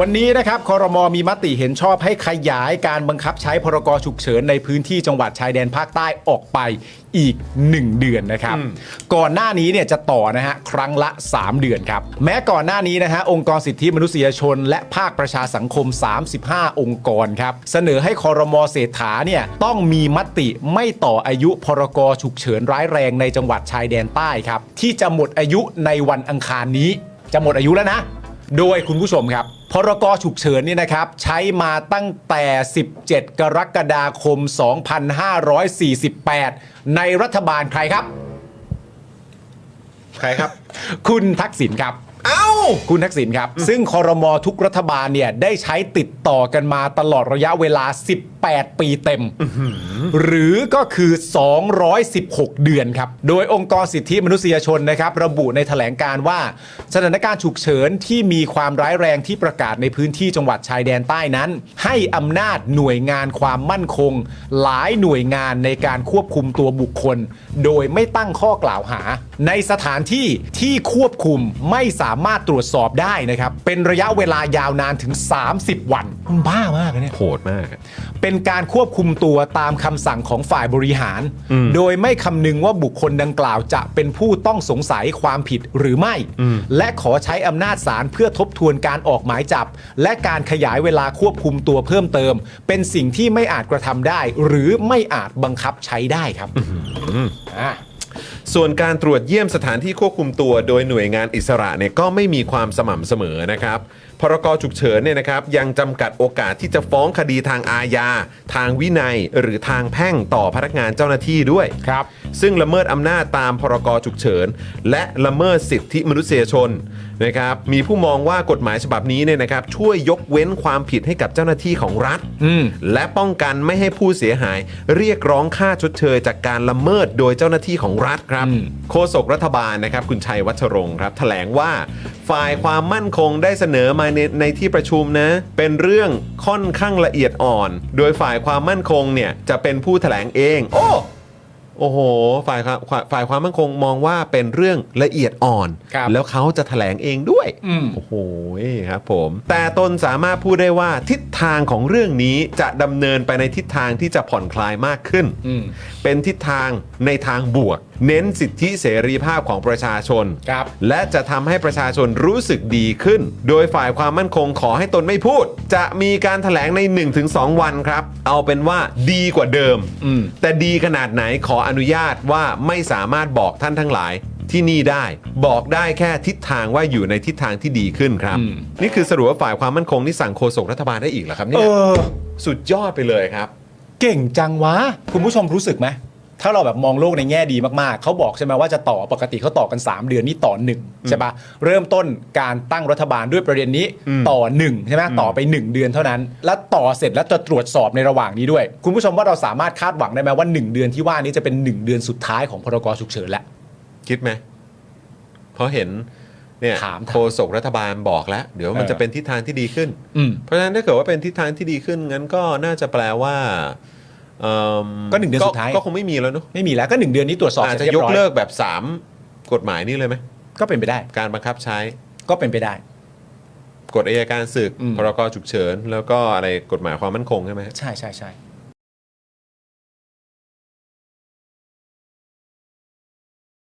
วันนี้นะครับคอรมอมีมติเห็นชอบให้ขยายการบังคับใช้พรกฉุกเฉินในพื้นที่จังหวัดชายแดนภาคใต้ออกไปอีก 1 เดือนนะครับ ก่อนหน้านี้เนี่ยจะต่อนะฮะครั้งละ 3 เดือนครับ แม้ก่อนหน้านี้นะฮะองค์กรสิทธิมนุษยชน และภาคประชาสังคม 35 องค์กรครับ เสนอให้คอรมอเศรษฐาเนี่ยต้องมีมติไม่ต่ออายุพรกฉุกเฉินร้ายแรงในจังหวัดชายแดนใต้ครับที่จะหมดอายุในวันอังคารนี้ จะหมดอายุแล้วนะ โดยคุณผู้ชมครับ พรกฉุกเฉินเนี่ยนะครับ ใช้มาตั้งแต่ 17 กรกฎาคม 2548 ในรัฐบาลใครครับ ใครครับ คุณทักษิณครับ เอ้า คุณทักษิณครับ ซึ่งคอรมอทุกรัฐบาลเนี่ยได้ใช้ติดต่อกันมาตลอดระยะเวลา 18ปีเต็ม หรือก็คือ 216 เดือนครับ โดยองค์กรสิทธิมนุษยชนนะครับ ระบุในแถลงการว่า สถานการณ์ฉุกเฉินที่มีความร้ายแรงที่ประกาศในพื้นที่จังหวัดชายแดนใต้นั้น ให้อำนาจหน่วยงานความมั่นคง หลายหน่วยงานในการควบคุมตัวบุคคล โดยไม่ตั้งข้อกล่าวหา ในสถานที่ที่ควบคุมไม่สามารถตรวจสอบได้นะครับเป็นระยะเวลายาวนานถึง 30 วันมันบ้ามากเลยเนี่ยโหดมากอะเป็นการควบคุมตัวตามคำสั่งของฝ่ายบริหาร โดยไม่คำนึงว่าบุคคลดังกล่าวจะเป็นผู้ต้องสงสัยความผิดหรือไม่ และขอใช้อำนาจศาลเพื่อทบทวนการออกหมายจับ และการขยายเวลาควบคุมตัวเพิ่มเติม เป็นสิ่งที่ไม่อาจกระทำได้ หรือไม่อาจบังคับใช้ได้ครับอ่าส่วนการตรวจเยี่ยมสถานที่ควบคุมตัวโดยหน่วยงานอิสระเนี่ยก็ไม่มีความสม่ำเสมอนะครับ พรกฉุกเฉินเนี่ยนะครับยังจำกัดโอกาสที่จะฟ้องคดีทางอาญา ทางวินัย หรือทางแพ่งต่อพนักงานเจ้าหน้าที่ด้วย ครับ ซึ่งละเมิดอำนาจตามพรกฉุกเฉิน และละเมิดสิทธิมนุษยชนนะครับมีผู้มองว่ากฎหมายฉบับนี้เนี่ยนะครับช่วยยกเว้นความผิดให้กับเจ้าหน้าที่ของรัฐ อืม และป้องกันไม่ให้ผู้เสียหาย เรียกร้องค่าชดเชยจากการละเมิดโดยเจ้าหน้าที่ของรัฐครับ อืม โฆษกรัฐบาลนะครับคุณชัยวัชรงค์ครับแถลงว่า ฝ่ายความมั่นคงได้เสนอมาในในที่ประชุมนะ เป็นเรื่องค่อนข้างละเอียดอ่อน โดยฝ่ายความมั่นคงเนี่ยจะเป็นผู้แถลงเอง โอ้โอ้โห ฝ่ายความฝ่ายความมั่นคงมองว่าเป็นเรื่องละเอียดอ่อน ครับแล้วเขาจะแถลงเองด้วย อืม โอ้โหครับผม แต่ตนสามารถพูดได้ว่าทิศทางของเรื่องนี้จะดำเนินไปในทิศทางที่จะผ่อนคลายมากขึ้น อืม เป็นทิศทางในทางบวก เน้นสิทธิเสรีภาพของประชาชน ครับ และจะทำให้ประชาชนรู้สึกดีขึ้น โดยฝ่ายความมั่นคงขอให้ตนไม่พูด จะมีการถแถลงใน 1-2 วันครับ เอาเป็นว่าดีกว่าเดิม อืม แต่ดีขนาดไหนขออนุญาตว่าไม่สามารถบอกท่านทั้งหลายที่นี่ได้ บอกได้แค่ทิศทางว่าอยู่ในทิศทางที่ดีขึ้นครับ อืม นี่คือสรุปว่าฝ่ายความมั่นคงที่สั่งโฆษกรัฐบาลได้อีกเหรอครับเอเนี่ยอ สุดยอดไปเลยครับ เก่งจังวะ คุณผู้ชมรู้สึกไหม ถ้าเราแบบมองโลกในแง่ดีมากๆ เขาบอกใช่ไหมว่าจะต่อปกติเขาต่อกัน 3 เดือนนี่ต่อหนึ่งใช่ปะเริ่มต้นการตั้งรัฐบาลด้วยประเด็นนี้ต่อหนึ่งใช่ไหมต่อไป 1 เดือนเท่านั้น แล้วต่อเสร็จแล้วจะตรวจสอบในระหว่างนี้ด้วย คุณผู้ชมว่าเราสามารถคาดหวังได้ไหมว่า 1 เดือนที่ว่านี้จะเป็น 1 เดือนสุดท้ายของพรกฉุกเฉินแล้วคิดไหมเพราะเห็นเนี่ยถามโฆษกรัฐบาลบอกแล้ว เดี๋ยวมันเออจะเป็นทิศทางที่ดีขึ้นอืมเพราะฉะนั้นถ้าเกิดว่าเป็นทิศทางที่ดีขึ้นงั้นก็น่าจะแปลว่า เอิ่มก็หนึ่งเดือนสุดท้าย ก็คงไม่มีแล้วเนอะไม่มีแล้วก็1เดือนนี้ตรวจสอบอาจเสร็จะจเรียยกบร้อยเลิกแบบ 3 กฎหมายนี้เลยไหมก็เป็นไปได้ การบังคับใช้ก็เป็นไปได้ กฎอัยการศึกอืม พรกฉุกเฉิน แล้วก็อะไรกฎหมายความมั่นคงใช่ไหมฮะ ใช่ใช่ใช่